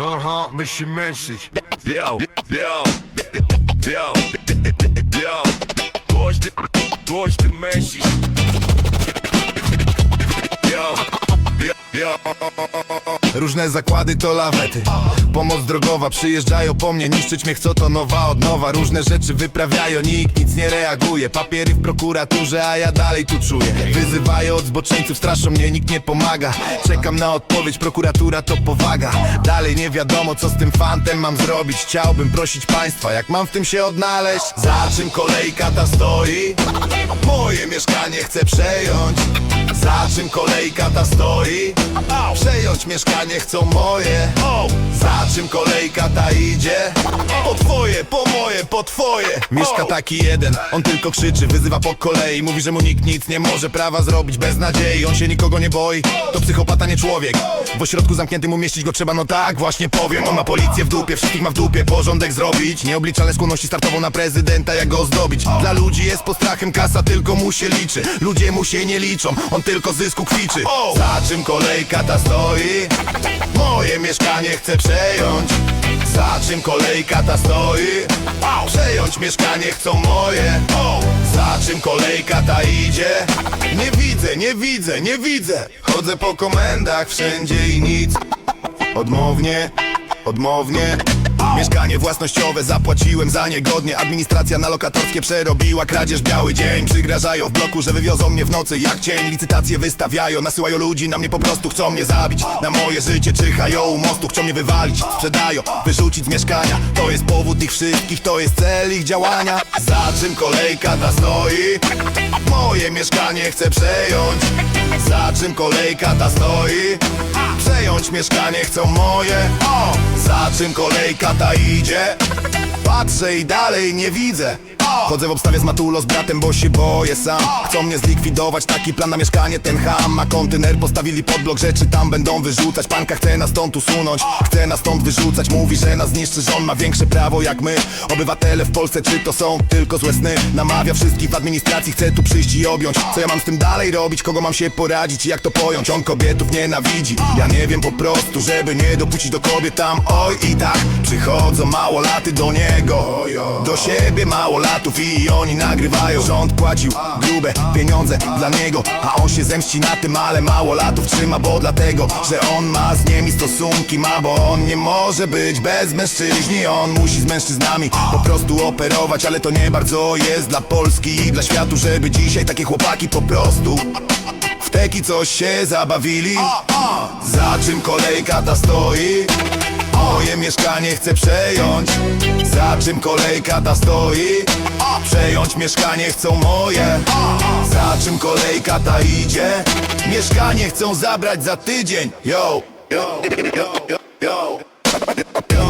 Aha, myśli mężczyzn Yo, yo, yo, yo. Każdy, każdy mężczyzn Yo, yo, yo Różne zakłady to lawety. Pomoc drogowa, przyjeżdżają po mnie Niszczyć mnie chcą to nowa od nowa. Różne rzeczy wyprawiają, nikt nic nie reaguje. Papiery w prokuraturze, a ja dalej tu czuję. Wyzywają od zboczeńców, straszą mnie, nikt nie pomaga. Czekam na odpowiedź, prokuratura to powaga. Dalej nie wiadomo co z tym fantem mam zrobić. Chciałbym prosić państwa, jak mam w tym się odnaleźć? Za czym kolejka ta stoi? Moje mieszkanie chcę przejąć Za czym kolejka ta stoi? Przejąć mieszkanie chcą moje. Za czym kolejka ta idzie? Po twoje, po moje, po twoje. Mieszka taki jeden, on tylko krzyczy, wyzywa po kolei. Mówi, że mu nikt nic nie może prawa zrobić bez nadziei. On się nikogo nie boi, to psychopata nie człowiek. W ośrodku zamkniętym umieścić go trzeba, no tak właśnie powiem. On ma policję w dupie, wszystkich ma w dupie, porządek zrobić. Nieobliczalne skłonności startową na prezydenta, jak go ozdobić. Dla ludzi jest postrachem, kasa tylko mu się liczy. Ludzie mu się nie liczą, on tylko zysku kwiczy Za czym kolejka ta stoi? Moje mieszkanie chcę przejąć Za czym kolejka ta stoi? Przejąć mieszkanie chcą moje Za czym kolejka ta idzie? Nie widzę, nie widzę, nie widzę Chodzę po komendach wszędzie i nic Odmownie, odmownie Mieszkanie własnościowe zapłaciłem za niegodnie. Administracja na lokatorskie przerobiła kradzież. Biały dzień Przygrażają w bloku, że wywiozą mnie w nocy jak cień. Licytacje wystawiają, nasyłają ludzi na mnie po prostu chcą mnie zabić. Na moje życie czyhają u mostu, chcą mnie wywalić. Sprzedają, wyrzucić z mieszkania. To jest powód ich wszystkich, to jest cel ich działania. Za czym kolejka ta stoi? Moje mieszkanie chcę przejąć Za czym kolejka ta stoi? Przejąć mieszkanie chcą moje Za czym kolejka ta idzie? Patrzę i dalej nie widzę Chodzę w obstawie z Matulo z bratem, bo się boję sam. Chcą mnie zlikwidować, taki plan na mieszkanie ten ham. Ma kontener, postawili pod blok, rzeczy tam będą wyrzucać. Panka chce nas stąd usunąć, chce nas stąd wyrzucać. Mówi, że nas zniszczy, że on ma większe prawo jak my. Obywatele w Polsce, czy to są tylko złe sny? Namawia wszystkich w administracji, chce tu przyjść i objąć. Co ja mam z tym dalej robić, kogo mam się poradzić i jak to pojąć? On kobietów nienawidzi, ja nie wiem po prostu, żeby nie dopuścić do kobiet tam. Oj i tak, przychodzą mało laty do niego. Do siebie mało latów i oni nagrywają. Rząd płacił grube pieniądze dla niego A on się zemści na tym, ale mało latów trzyma Bo dlatego, że on ma z nimi stosunki ma Bo on nie może być bez mężczyźni. On musi z mężczyznami po prostu operować Ale to nie bardzo jest dla Polski i dla światu Żeby dzisiaj takie chłopaki po prostu w teki coś się zabawili. Za czym kolejka ta stoi? Moje mieszkanie chcę przejąć czym kolejka ta stoi? Przejąć mieszkanie chcą moje Za czym kolejka ta idzie? Mieszkanie chcą zabrać za tydzień Yo, yo, yo, yo, yo Yo,